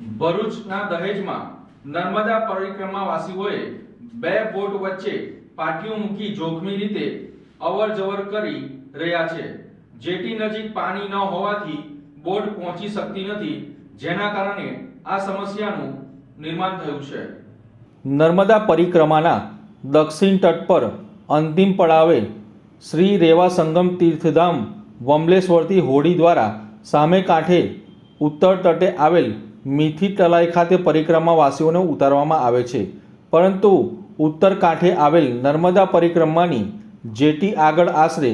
ભરૂચના દહેજમાં નર્મદા પરિક્રમાવાસીઓએ બે બોટ વચ્ચે પાટીઓ મૂકી જોખમી રીતે અવર જવર કરી રહ્યા છે. જેટી નજીક પાણી ન હોવાથી બોટ પહોંચી શકતી નથી, જેના કારણે આ સમસ્યાનું નિર્માણ થયું છે. નર્મદા પરિક્રમાના દક્ષિણ તટ પર અંતિમ પડાવે શ્રી રેવા સંગમ તીર્થધામ વમલેશ્વરથી હોડી દ્વારા સામે કાંઠે ઉત્તર તટે આવેલ મીઠી તલાઈ ખાતે પરિક્રમાવાસીઓને ઉતારવામાં આવે છે. પરંતુ ઉત્તર કાંઠે આવેલ નર્મદા પરિક્રમાની જેટી આગળ આશરે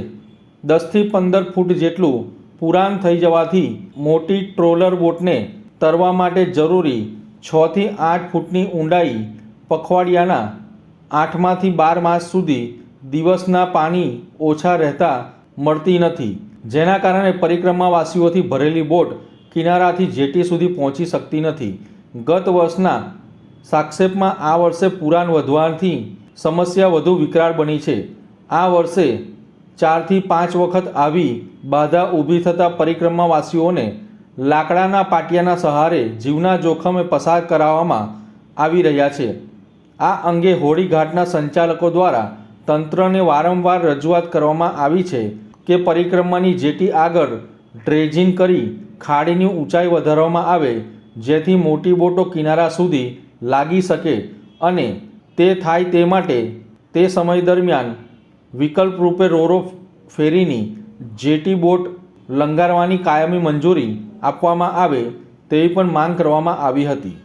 દસથી પંદર ફૂટ જેટલું પુરાણ થઈ જવાથી મોટી ટ્રોલર બોટને તરવા માટે જરૂરી છથી આઠ ફૂટની ઊંડાઈ પખવાડિયાના આઠમાંથી બાર માસ સુધી દિવસના પાણી ઓછા રહેતા મળતી નથી. જેના કારણે પરિક્રમાવાસીઓથી ભરેલી બોટ કિનારાથી જેટી સુધી પહોંચી શકતી નથી. ગત વર્ષના સાક્ષેપમાં આ વર્ષે પુરાણ વધવાથી સમસ્યા વધુ વિકરાળ બની છે. આ વર્ષે ચારથી પાંચ વખત આવી બાધા ઊભી થતાં પરિક્રમાવાસીઓને લાકડાના પાટિયાના સહારે જીવના જોખમે પસાર કરાવવામાં આવી રહ્યા છે. આ અંગે હોળીઘાટના સંચાલકો દ્વારા તંત્રને વારંવાર રજૂઆત કરવામાં આવી છે કે પરિક્રમાની જેટી આગળ ડ્રેજિંગ કરી ખાડીની ઊંચાઈ વધારવામાં આવે, જેથી મોટી બોટો કિનારા સુધી લાગી શકે અને તે થાય તે માટે તે સમય દરમિયાન વિકલ્પ રૂપે રોરો ફેરીની જેટી બોટ લંગારવાની કાયમી મંજૂરી આપવામાં આવે તેવી પણ માંગ કરવામાં આવી હતી.